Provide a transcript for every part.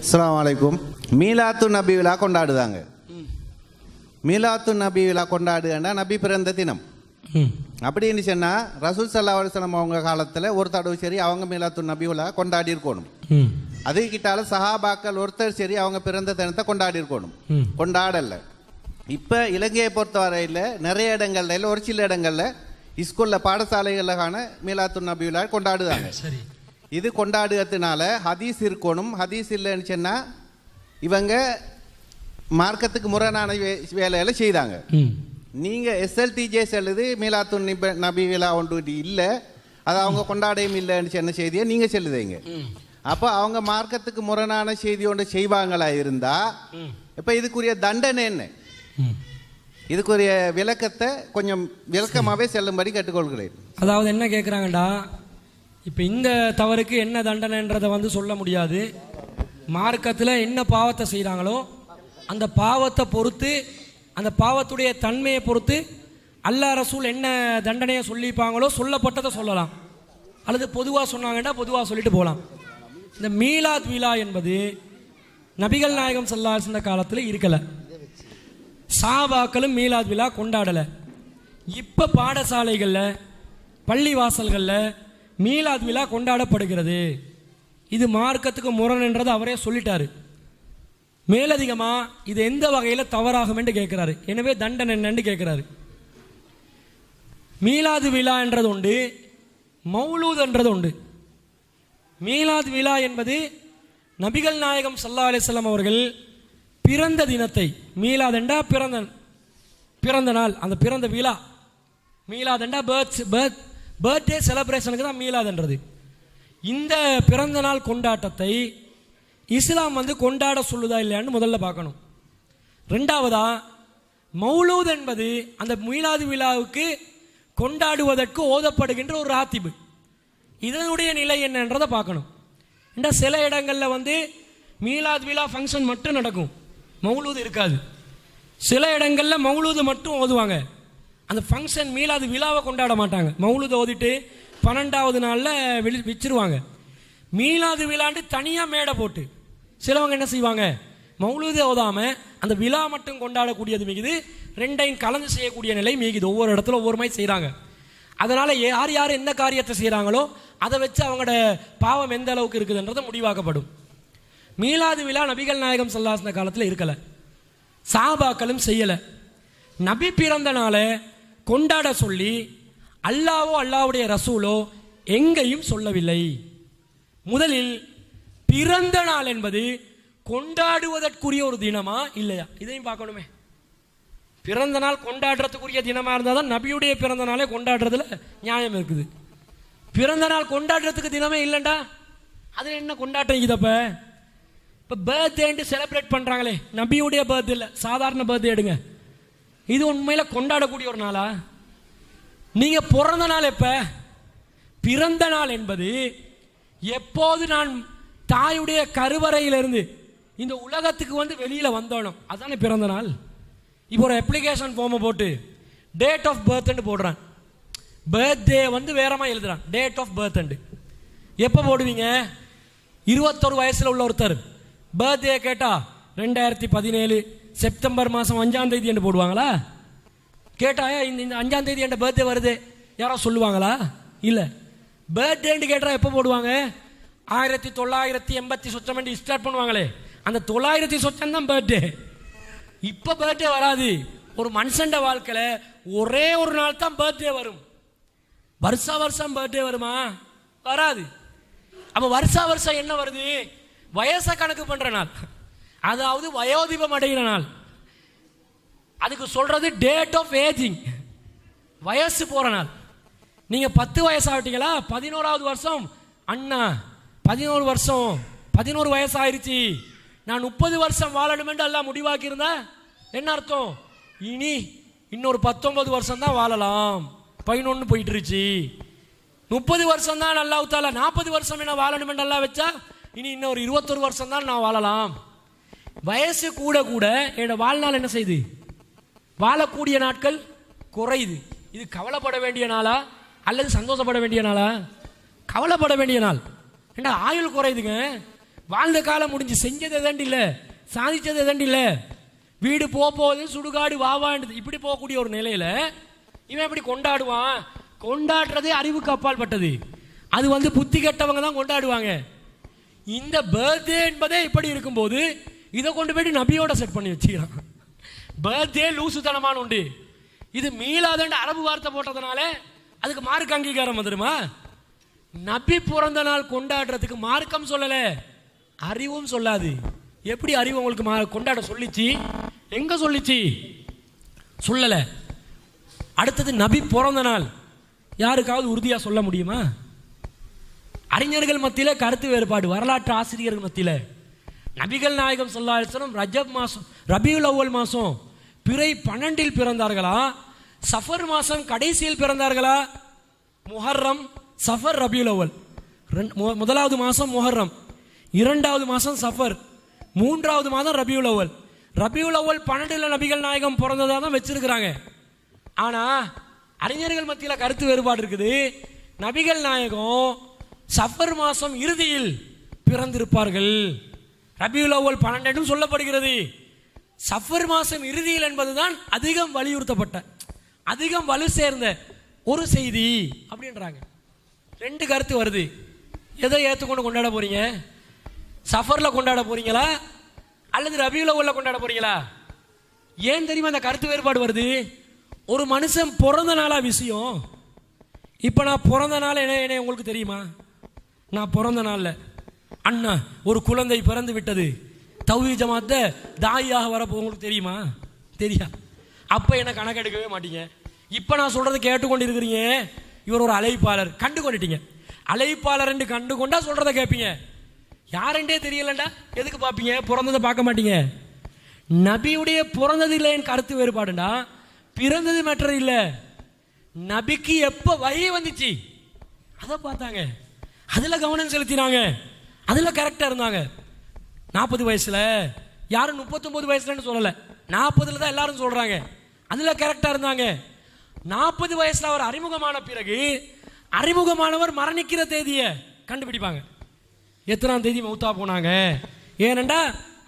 அஸ்ஸலாமு அலைக்கும். மீலாத்து நபி விழா கொண்டாடுதாங்க. மீலாத்து நபி விழா கொண்டாடுங்கன்னா நபி பிறந்த தினம். அப்படின்னு சொன்னா ரசூல் சல்லா அலுவலம் அவங்க காலத்தில் ஒரு தடவை சரி அவங்க மீலாத்து நபி விழா கொண்டாடி இருக்கணும் அது கிட்டால சஹாபாக்கள் ஒருத்தர் சரி அவங்க பிறந்த தினத்தை கொண்டாடி இருக்கணும் கொண்டாடல. இப்போ இலங்கையை பொறுத்தவரையில் நிறைய இடங்கள்ல இல்லை ஒரு சில இடங்கள்ல ஸ்கூலில் பாடசாலைகளில் காண மீலாத்து நபி விழா கொண்டாடுதாங்க. சரி. இது கொண்டாடுறதுனால ஹதீஸ் இருக்கணும். ஹதீஸ் இல்லைன்னு சொன்னா இவங்க மார்க்கத்துக்கு முரணான வேலையில செய்தாங்க. ம். நீங்க எஸ்எல்டிஜே செல்லுது மீலாத்து நிப- விழா ஒன்று இல்லை. அது அவங்க கொண்டாடையும் இல்லைன்னு சொன்ன செய்தியை நீங்க சொல்லுதீங்க. அப்போ அவங்க மார்க்கத்துக்கு முரணான செய்தி ஒன்று செய்வாங்களா இருந்தா இப்போ இதுக்குரிய தண்டனை என்ன? இதுக்குரிய விளக்கத்தை கொஞ்சம் விளக்கமாவே செல்லும்படி கேட்டுக்கொள்கிறேன். அதாவது என்ன கேட்குறாங்கடா இப்போ இந்த தவறுக்கு என்ன தண்டனைன்றதை வந்து சொல்ல முடியாது. மார்க்கத்தில் என்ன பாவத்தை செய்கிறாங்களோ அந்த பாவத்தை பொறுத்து அந்த பாவத்துடைய தன்மையை பொறுத்து அல்லா ரசூல் என்ன தண்டனையை சொல்லிப்பாங்களோ சொல்லப்பட்டதை சொல்லலாம். அல்லது பொதுவாக சொன்னாங்கன்னா பொதுவாக சொல்லிட்டு போகலாம். இந்த மீலாத் விழா என்பது நபிகள் நாயகம் செல்லா அலைஹி காலத்தில் இருக்கலை. சாபாக்களும் மீலாத் விழா கொண்டாடலை. இப்போ பாடசாலைகளில் பள்ளி வாசல்களில் மீலாத் விழா கொண்டாடப்படுகிறது. இது மார்க்கத்துக்கு முரண் அவரே சொல்லிட்டாரு. மேலதிகமாக இது எந்த வகையில் தவறாகும் என்று கேட்குறாரு. எனவே தண்டனை என்னன்னு கேட்குறாரு. மீலாது விழா என்றது உண்டு மௌலூத் என்றது உண்டு. மீலாத் விழா என்பது நபிகள் நாயகம் சல்லா அலிஸ்லாம் அவர்கள் பிறந்த தினத்தை மீலாதண்டா பிறந்த பிறந்த நாள் அந்த பிறந்த விழா. மீலாதண்டா பர்த் பர்த் பர்த்டே செலப்ரேஷனுக்கு தான் மீலாதுன்றது. இந்த பிறந்த நாள் கொண்டாட்டத்தை இஸ்லாம் வந்து கொண்டாட சொல்லுதா இல்லையான்னு முதல்ல பார்க்கணும். ரெண்டாவதா மௌலூத் என்பது அந்த மீலாது விழாவுக்கு கொண்டாடுவதற்கு ஓதப்படுகின்ற ஒரு ராத்திபு. இதனுடைய நிலை என்னன்றதை பார்க்கணும். இந்த சில இடங்களில் வந்து மீலாத் விழா ஃபங்க்ஷன் மட்டும் நடக்கும். மௌலூது இருக்காது. சில இடங்களில் மௌலூது மட்டும் ஓதுவாங்க. அந்த ஃபங்க்ஷன் மீலாது விழாவை கொண்டாட மாட்டாங்க. மௌலுத ஓதிட்டு பன்னெண்டாவது நாளில் வெளி வச்சிருவாங்க. மீளாது விழாண்டு தனியாக மேடை போட்டு. சிலவங்க என்ன செய்வாங்க? மௌலுதே ஓதாமல் அந்த விழா மட்டும் கொண்டாடக்கூடியது மிகுது ரெண்டையும் கலந்து செய்யக்கூடிய நிலை மிகுது. ஒவ்வொரு இடத்துல ஒவ்வொரு மாதிரி செய்கிறாங்க அதனால் யார் யார் எந்த காரியத்தை செய்கிறாங்களோ அதை வச்சு அவங்களோட பாவம் எந்த அளவுக்கு இருக்குதுன்றது முடிவாக்கப்படும். மீளாது விழா நபிகள் நாயகம் சல்லாசன காலத்தில் இருக்கலை. சாபாக்களும் செய்யலை. நபி பிறந்த நாளை கொண்டாட சொல்லி அல்லாவோ அல்லாவுடைய ரசூலோ எங்கேயும் சொல்லவில்லை. முதலில் பிறந்த நாள் என்பது கொண்டாடுவதற்குரிய ஒரு தினமா இல்லையா? இதையும் பார்க்கணுமே. பிறந்த நாள் கொண்டாடுறதுக்குரிய தினமா இருந்தால் தான் நபியுடைய பிறந்த நாளே கொண்டாடுறதுல நியாயம் இருக்குது. பிறந்த நாள் கொண்டாடுறதுக்கு தினமே இல்லைண்டா? அது என்ன கொண்டாட்டம் இதப்ப இப்போ பர்த்டேன்ட்டு செலிப்ரேட் பண்ணுறாங்களே நபியுடைய பர்த்டே இல்லை சாதாரண பர்த்டே எடுங்க. இது உண்மையில் கொண்டாடக்கூடிய ஒரு நாளா நீங்கள் பிறந்த நாள் எப்போ? பிறந்த நாள் என்பது எப்போது நான் தாயுடைய கருவறையிலிருந்து இந்த உலகத்துக்கு வந்து வெளியில் வந்தோனும் அதானே பிறந்த நாள்? இப்போ ஒரு அப்ளிகேஷன் ஃபார்மை போட்டு டேட் ஆஃப் பர்த்ன்னு போடுறான். பர்த்டே வந்து வேறமா எழுதுறான். டேட் ஆஃப் பர்த்ண்டு எப்போ போடுவீங்க? இருபத்தொரு வயசில் உள்ள ஒருத்தர். பர்த்டே கேட்டால் ரெண்டாயிரத்தி பதினேழு. செப்டம்பர் மாதம் அஞ்சாம் தேதி என்று போடுவாங்களா? கேட்டாயா இந்த இந்த அஞ்சாம் தேதி என் பர்த்டே வருது. யாரோ சொல்லுவாங்களா? இல்லை. பர்த்டேன்னு கேட்டால் எப்போ போடுவாங்க? ஆயிரத்தி தொள்ளாயிரத்தி எண்பத்தி சொச்சம் ஸ்டார்ட் பண்ணுவாங்களே. அந்த தொள்ளாயிரத்தி சொச்சம் தான் பர்த்டே இப்போ பர்த்டே வராது. ஒரு மனுஷண்ட வாழ்க்கையில் ஒரே ஒரு நாள் தான் பர்த்டே வரும். வருஷா வருஷம் பர்த்டே வருமா? வராது. அப்போ வருஷா வருஷம் என்ன வருது? வயசை கணக்கு பண்ணுற நாள். அதாவது வயோதிபம் அடைகிற நாள். அதுக்கு சொல்றது டேட் ஆஃப் ஏஜிங் வயசு போற நாள். நீங்க பத்து வயசாகிட்டீங்களா பதினோராவது வருஷம். அண்ணா பதினோரு வருஷம். பதினோரு வயசாயிருச்சு. நான் முப்பது வருஷம் வாழணுமென்று எல்லாம் முடிவாக்கி என்ன அர்த்தம்? இனி இன்னொரு பத்தொன்பது வருஷம் தான் வாழலாம். பதினொன்று போயிட்டு இருச்சு முப்பது வருஷம் தான் நல்லா ஊத்தால நாற்பது வருஷம் என்ன வாழணுமென்று எல்லாம் வச்சா இனி இன்னொரு இருபத்தொரு வருஷம் தான் நான் வாழலாம். வயசு கூட கூட என்னோட வாழ்நாள் என்ன செய்யுது வாழக்கூடிய நாட்கள் குறையுது. இது கவலைப்பட வேண்டிய நாளா? அல்லது சந்தோஷப்பட வேண்டிய நாளா? கவலைப்பட வேண்டிய நாள். ஏண்டா ஆயுள் குறையுதுங்க? வாழ்ந்த காலம் முடிஞ்சு செஞ்சது எதாண்டி இல்லை? சாதிச்சது எதாண்டி இல்லை? வீடு போக போகுது சுடுகாடு வாவான்றது இப்படி போகக்கூடிய ஒரு நிலையில் இவன் எப்படி கொண்டாடுவான்? கொண்டாடுறதே அறிவுக்கு அப்பால் பட்டது. அது வந்து புத்தி கெட்டவங்க தான் கொண்டாடுவாங்க. இந்த பர்த்டே என்பதே இப்படி இருக்கும்போது இதை கொண்டு போயிட்டு நபியோட செட் பண்ணி வச்சுக்கிறான். பர்த்டே லூசுத்தனமான உண்டு. இது மீளாதண்டு அரபு வார்த்தை போட்டதுனால அதுக்கு மார்க் அங்கீகாரம் வந்துருமா? நபி பிறந்த நாள் கொண்டாடுறதுக்கு மார்க்கம் சொல்லல. அறிவும் சொல்லாது. எப்படி அறிவு உங்களுக்கு மா- கொண்டாட சொல்லிச்சு? எங்க சொல்லிச்சு? சொல்லல. அடுத்தது நபி பிறந்த நாள். யாருக்காவது உறுதியாக சொல்ல முடியுமா? அறிஞர்கள் மத்தியில் கருத்து வேறுபாடு வரலாற்று ஆசிரியர்கள் மத்தியில். நபிகள் நாயகம் சொல்லாசனம் ரஜப் மாதம் ரபியுல் அவ்வல் மாதம் பிறை பன்னெண்டில் பிறந்தார்களா? சஃபர் மாதம் கடைசியில் பிறந்தார்களா? முஹர்ரம் சஃபர் ரபியுல் அவ்வல். முதலாவது மாதம் முஹர்ரம் இரண்டாவது மாதம் சஃபர் மூன்றாவது மாதம் ரபியுல் அவ்வல். ரபியுல் அவ்வல் பன்னெண்டில் நபிகள் நாயகம் பிறந்ததாக தான் வச்சிருக்கிறாங்க. ஆனால் அறிஞர்கள் மத்தியில் கருத்து வேறுபாடு இருக்குது. நபிகள் நாயகம் சஃபர் மாதம் இறுதியில் பிறந்திருப்பார்கள். ரபியுல் அவ்வல் பன்னெண்டும் சொல்லப்படுகிறது. சஃபர் மாதம் இறுதியில் என்பதுதான் அதிகம் வலியுறுத்தப்பட்ட அதிகம் வலு சேர்ந்த ஒரு செய்தி அப்படின்றாங்க. ரெண்டு கருத்து வருது. எதை ஏற்றுக்கொண்டு கொண்டாட போறீங்க? சஃபரில் கொண்டாட போறீங்களா? அல்லது ரபியுல் அவ்வல்ல கொண்டாட போறீங்களா? ஏன் தெரியுமா அந்த கருத்து வேறுபாடு வருது? ஒரு மனுஷன் பிறந்த நாளாக விஷயம். இப்போ நான் பிறந்த நாள் என்ன என்ன உங்களுக்கு தெரியுமா? நான் பிறந்த நாளில் அண்ணா ஒரு குழந்தை பிறந்து விட்டது. தௌஹி ஜமாத்த தாயாக வரப்போ உங்களுக்கு தெரியுமா? தெரியா? அப்போ என்ன கணக்கெடுக்கவே மாட்டீங்க. இப்போ நான் சொல்கிறது கேட்டுக்கொண்டு இருக்கிறீங்க இவர் ஒரு அழைப்பாளர். கண்டு கொண்டுட்டீங்க அழைப்பாளர் என்று கண்டு கொண்டா சொல்கிறத கேட்பீங்க யாருன்றே தெரியலண்டா எதுக்கு பார்ப்பீங்க? பிறந்ததை பார்க்க மாட்டீங்க. நபியுடைய பிறந்தது இல்லைன்னு கருத்து வேறுபாடுண்டா பிறந்தது மற்ற இல்லை. நபிக்கு எப்போ வழி வந்துச்சு? அதை பார்த்தாங்க. அதில் கவனம் செலுத்தினாங்க. அதில் கரெக்டாக இருந்தாங்க. நாற்பது வயசில் யாரும் முப்பத்தொம்போது வயசுலன்னு சொல்லலை. நாற்பதுல தான் எல்லாரும் சொல்கிறாங்க அதில் கரெக்டாக இருந்தாங்க. நாற்பது வயசில் அவர் அறிமுகமான பிறகு அறிமுகமானவர் மரணிக்கிற தேதியை கண்டுபிடிப்பாங்க. எத்தனாம் தேதி மௌத்தா போனாங்க? ஏனண்டா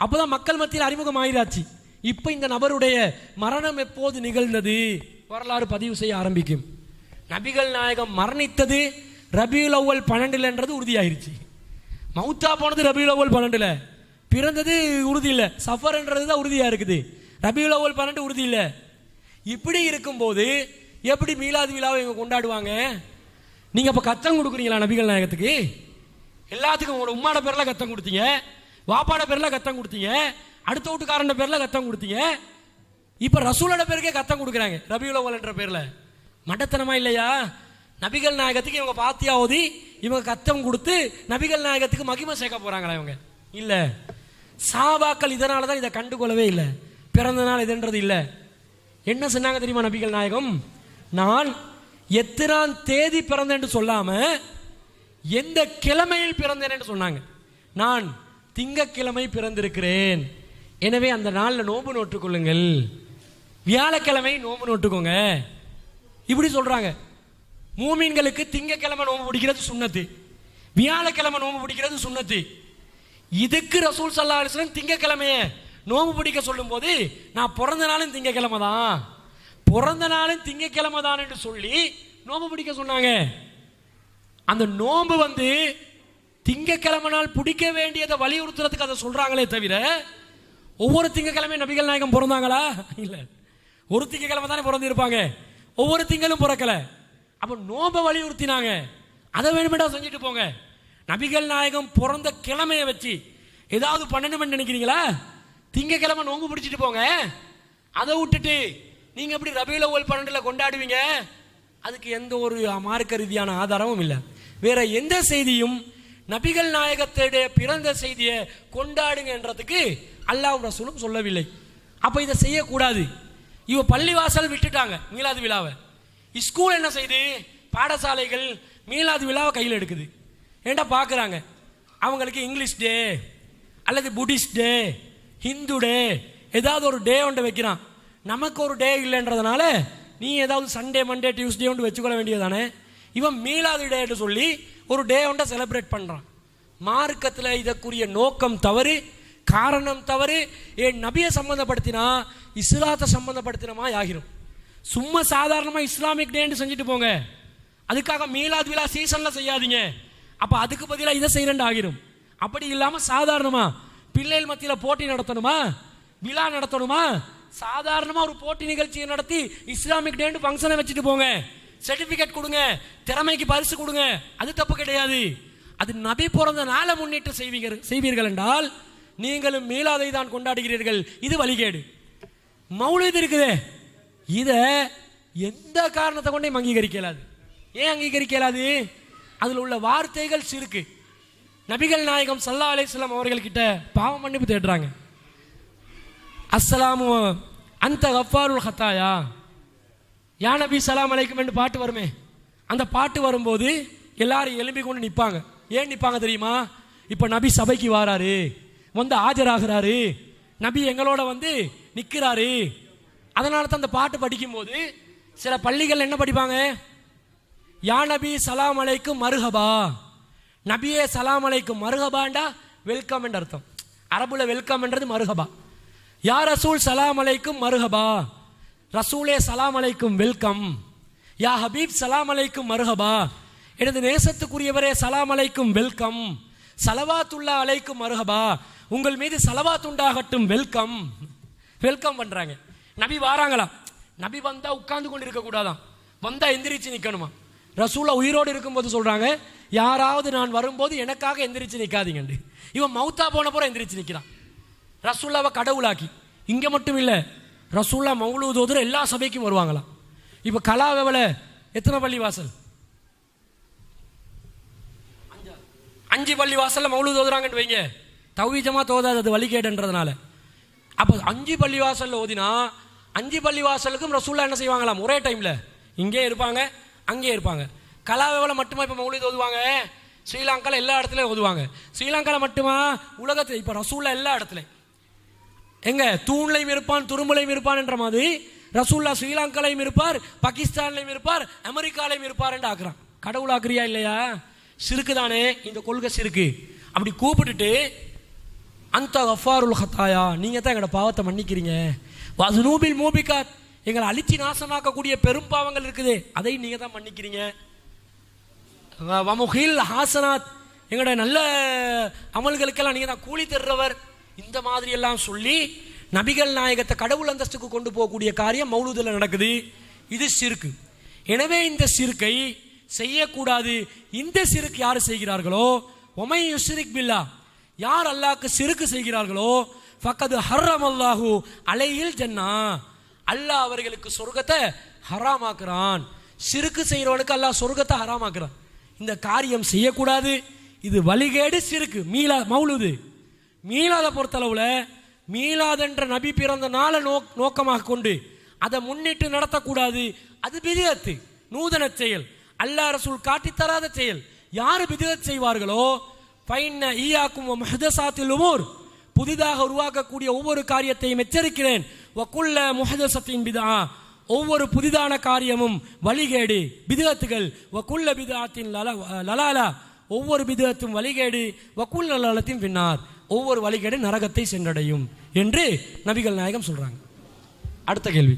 அப்போதான் மக்கள் மத்தியில் அறிமுகம் ஆயிராச்சு. இப்போ இந்த நபருடைய மரணம் எப்போது நிகழ்ந்தது? வரலாறு பதிவு செய்ய ஆரம்பிக்கும். நபிகள் நாயகம் மரணித்தது ரபியுல் அவ்வல் பன்னெண்டுலன்றது உறுதியாயிருச்சு. மௌத்தா போனது ரபியுல் அவ்வல் பன்னெண்டுல. பிறந்தது உறுதி இல்லை. சஃபர்ன்றது தான் உறுதியாக இருக்குது. ரபியுல் அவ்வல் பன்னெண்டு உறுதி இல்லை. இப்படி இருக்கும்போது எப்படி மீலாது விழாவை இவங்க கொண்டாடுவாங்க? நீங்கள் அப்போ கத்தம் கொடுக்குறீங்களா நபிகள் நாயகத்துக்கு? எல்லாத்துக்கும் உங்களோட உம்மாட பேரில் கத்தம் கொடுத்தீங்க. வாப்பாட பேரில் கத்தம் கொடுத்தீங்க. அடுத்த வீட்டுக்காரன் பேரில் கத்தம் கொடுத்தீங்க. இப்போ ரசூலோட பேருக்கே கத்தம் கொடுக்குறாங்க ரபியுல் அவ்வல் என்ற பேரில். மடத்தனமா இல்லையா? நபிகள் நாயகத்துக்கு இவங்க பாத்தியா ஓதி இவங்க கத்தம் கொடுத்து நபிகள் நாயகத்துக்கு மகிமை சேர்க்க போறாங்களா இவங்க? இல்ல. சாபாக்கள் இதனால தான் இதை கண்டுகொள்ளவே இல்லை. பிறந்த நாள் இதுன்றது இல்லை. என்ன சொன்னாங்க தெரியுமா நபிகள் நாயகம்? நான் எத்தனாம் தேதி பிறந்தேன் சொல்லாமல் சொல்லாம எந்த கிழமையில் பிறந்தேன் என்று சொன்னாங்க. நான் திங்கக்கிழமை பிறந்திருக்கிறேன். எனவே அந்த நாளில் நோம்பு நோட்டுக்கொள்ளுங்கள் வியாழக்கிழமை நோம்பு நோட்டுக்கோங்க. இப்படி சொல்றாங்க. மூமீன்களுக்கு திங்கக்கிழமை நோம்பு பிடிக்கிறது சுண்ணத்து. வியாழக்கிழமை நோம்பு பிடிக்கிறது சுண்ணத்து. இதுக்கு ரசூல் சல்லா அலிஸ்லாம் திங்கக்கிழமைய நோம்பு பிடிக்க சொல்லும்போது நான் பிறந்த நாளும் திங்கக்கிழமை தான். பிறந்த நாளும் திங்கக்கிழமை தான் என்று சொல்லி நோம்பு பிடிக்க சொன்னாங்க. அந்த நோம்பு வந்து திங்கக்கிழமை நாள் பிடிக்க வேண்டியதை வலியுறுத்துறதுக்கு அதை சொல்றாங்களே தவிர ஒவ்வொரு திங்கக்கிழமையும் நபிகள் நாயகம் பிறந்தாங்களா? இல்லை. ஒரு திங்கக்கிழமை தானே பிறந்திருப்பாங்க. ஒவ்வொரு திங்களும் பிறக்கலை. அப்போ நோம்பை வலியுறுத்தினாங்க. அதை வேணுமெண்டா செஞ்சுட்டு போங்க. நபிகள் நாயகம் பிறந்த கிழமையை வச்சு ஏதாவது பண்ணணும்னு நினைக்கிறீங்களா? திங்கக்கிழமை நோம்பு பிடிச்சிட்டு போங்க. அதை விட்டுட்டு நீங்கள் எப்படி ரபியில் ஓல் பன்னெண்டில் கொண்டாடுவீங்க? அதுக்கு எந்த ஒரு மார்க்க ரீதியான ஆதாரமும் இல்லை. வேற எந்த செய்தியும் நபிகள் நாயகத்துடைய பிறந்த செய்தியை கொண்டாடுங்கன்றதுக்கு அல்லாஹ் ரசூலும் சொல்லவில்லை. அப்போ இதை செய்யக்கூடாது. இவ பள்ளிவாசல் விட்டுட்டாங்க மீலாது விழாவை. ஸ்கூல் என்ன செய்யுது பாடசாலைகள் மீலாது விழாவை கையில் எடுக்குது. ஏண்டா பார்க்குறாங்க அவங்களுக்கு இங்கிலீஷ் டே அல்லது புத்திஸ்ட் டே ஹிந்து டே ஏதாவது ஒரு டே ஒன்று வைக்கிறான். நமக்கு ஒரு டே இல்லைன்றதுனால நீ ஏதாவது சண்டே மண்டே டியூஸ்டே ஒன்று வச்சுக்கொள்ள வேண்டியதானே இவன் மீளாது டேன்னு சொல்லி ஒரு டே ஒன்றை செலிப்ரேட் பண்ணுறான் மார்க்கத்தில் இதற்குரிய நோக்கம் தவறு காரணம் தவறு. என் நபியை சம்மந்தப்படுத்தினா இஸ்லாத்தை சம்மந்தப்படுத்தினமா ஆகிரும். சும்மா சாதாரணமாக இஸ்லாமிக் டேன்னு செஞ்சுட்டு போங்க. அதுக்காக மீலாத் விழா சீசனில் செய்யாதீங்க. அப்போ அதுக்கு பதிலாக இதை செய்கிறேன் ஆகிரும். அப்படி இல்லாமல் சாதாரணமாக பிள்ளைகள் மத்தியில் போட்டி நடத்தணுமா? விழா நடத்தணுமா? சாதாரணமாக ஒரு போட்டி நிகழ்ச்சியை நடத்தி இஸ்லாமிக் டேண்டு ஃபங்க்ஷனை வச்சுட்டு போங்க. சர்டிஃபிகேட் கொடுங்க. திறமைக்கு பரிசு கொடுங்க. அது தப்பு கிடையாது. அது நபி பிறந்த நாளை முன்னிட்டு செய்வீங்க செய்வீர்கள் என்றால் நீங்களும் மீளாதை தான் கொண்டாடுகிறீர்கள். இது வழிகேடு. மௌலிது இருக்குதே. இதை எந்த காரணத்தை கொண்டையும் அங்கீகரிக்க இயலாது ஏன் அங்கீகரிக்க இயலாது அதில் உள்ள வார்த்தைகள் சிறுக்கு. நபிகள் நாயகம் சல்லா அலிஸ்லாம் அவர்கள்கிட்ட பாவம் மன்னிப்பு தேடுறாங்க. அஸ்ஸலாமு அந்த கஃபாருல் ஹத்தாயா யா நபி சலாம் அலைக்கும் என்று பாட்டு வருமே. அந்த பாட்டு வரும்போது எல்லாரும் எலும்பி கொண்டு நிற்பாங்க ஏன் நிற்பாங்க தெரியுமா? இப்போ நபி சபைக்கு வாராரு. வந்து ஆஜராகிறாரு. நபி எங்களோட வந்து நிற்கிறாரு அதனால தான் அந்த பாட்டு படிக்கும்போது சில பள்ளிகள் என்ன படிப்பாங்க? யா நபி சலாம் அலைக்கும் மருகபா. நபியே சலாம் அலைக்கும் மருகபாண்டா வெல்கம் என்ற அர்த்தம். அரபுல வெல்கம் என்றது யா ரசூல் சலாம் அலைக்கும் மருகபா. ரசூலே சலாம் அலைக்கும் வெல்கம். யா ஹபீப் சலாம் அலைக்கும் மருகபா. எனது நேசத்துக்குரியவரே சலாம் அலைக்கும் வெல்கம். சலவாத்துல்லா அலைக்கும் மருகபா. உங்கள் மீது சலவாத் உண்டாகட்டும் வெல்கம். வெல்கம் பண்ணுறாங்க நபி வாராங்களா? நபி வந்தால் உட்கார்ந்து கொண்டு இருக்கக்கூடாதான் வந்தால் எந்திரிச்சு நிற்கணுமா ரசூலா உயிரோடு இருக்கும்போது சொல்கிறாங்க யாராவது நான் வரும்போது எனக்காக எந்திரிச்சு நிற்காதீங்கண்டு இவன் மௌத்தா போன போகிற எந்திரிச்சு நிற்கிறான் ரசூல்லாவை கடவுளாக்கி. இங்கே மட்டும் இல்லை ரசூல்லா மௌலூத் ஓதுற எல்லா சபைக்கும் வருவாங்களாம். இப்போ கலாவெவல எத்தனை பள்ளி வாசல் அஞ்சு பள்ளி வாசலில் மௌலூத் ஓதுறாங்கன்னு வைங்க. தௌவீஜமா தோதாது அது வழிகேடுன்றதுனால. அப்போ அஞ்சு பள்ளி வாசலில் ஓதினா அஞ்சு பள்ளி வாசலுக்கும் ரசூல்லா என்ன செய்வாங்களாம்? ஒரே டைமில் இங்கே இருப்பாங்க அங்கே இருப்பாங்க. கலாவேவில் மட்டுமா இப்போ மௌலித் ஓதுவாங்க? ஸ்ரீலங்காவில் எல்லா இடத்துலையும் ஓதுவாங்க. ஸ்ரீலங்காவில் மட்டுமா? உலகத்தில் இப்போ ரசூல்லா எல்லா இடத்துலையும். எங்க? தூண்லையும் இருப்பான் துரும்புலையும் இருப்பான் என்ற மாதிரி ரசூல்லா ஸ்ரீலங்காலையும் இருப்பார் பாகிஸ்தான்லையும் இருப்பார் அமெரிக்காலையும் இருப்பார் என்று ஆக்குறான். கடவுள் ஆக்குறியா இல்லையா? சிறுக்கு தானே இந்த கொள்கை சிறுக்கு. அப்படி கூப்பிட்டுட்டு அந்த கஃபாருல் ஹத்தாயா நீங்கள் தான் எங்களோட பாவத்தை மன்னிக்கிறீங்க. வசுனூபில் மூபிகாத். எங்களை அழிச்சு நாசமாக்கக்கூடிய பெரும் பாவங்கள் இருக்குது. அதை நீங்கள் தான் மன்னிக்கிறீங்க வமுகில் ஹாசனாத். எங்களோட நல்ல அமல்களுக்கெல்லாம் நீங்கள் தான் கூலி தர்றவர். இந்த மாதிரி எல்லாம் சொல்லி நபிகள் நாயகத்தை கடவுள் அந்தஸ்துக்கு கொண்டு போகக்கூடிய காரியம் மௌலூதில் நடக்குது. இது சிறுக்கு. எனவே இந்த சிறுக்கை செய்யக்கூடாது. இந்த சிறுக்கு யார் செய்கிறார்களோ? ஒமை யுஸ்ரிக் பில்லா. யார் அல்லாக்கு சிறுக்கு செய்கிறார்களோ ஃபக்கது ஹர்ரம் அல்லாஹு அலையில் ஜன்னா. அல்லாஹ் அவர்களுக்கு சொர்க்கத்தை ஹராமாக்குறான். சிறுக்கு செய்கிறவனுக்கு அல்லாஹ் சொர்க்கத்தை ஹராமாக்குறான். இந்த காரியம் செய்யக்கூடாது. இது வழிகேடு சிறுக்கு மீளா மௌலுது மீளாத பொறுத்தளவில் மீளாதென்ற நபி பிறந்த நாளை நோக் நோக்கமாக கொண்டு அதை முன்னிட்டு நடத்தக்கூடாது. அது பிதியத்து நூதன செயல். அல்லாஹ் ரசூல் காட்டித் தராத செயல். யார் பிதியத் செய்வார்களோ ஃபைன்ன ஈயாக்கும் முஹதசாத்தில் உமூர் புதிதாக உருவாக்கக்கூடிய ஒவ்வொரு காரியத்தையும் எச்சரிக்கிறேன். வக்குள்ள முஹதசத்தின் பிதா ஒவ்வொரு புதிதான காரியமும் வழிகேடு பிதுகத்துகள் வக்குள்ள பிதாத்தின் லல லலாலா. ஒவ்வொரு பிதகத்தும் வழிகேடு வக்குல் லலாலத்தின் பின்னார். ஒவ்வொரு வழிகேடு நரகத்தை சென்றடையும் என்று நபிகள் நாயகம் சொல்றாங்க. அடுத்த கேள்வி.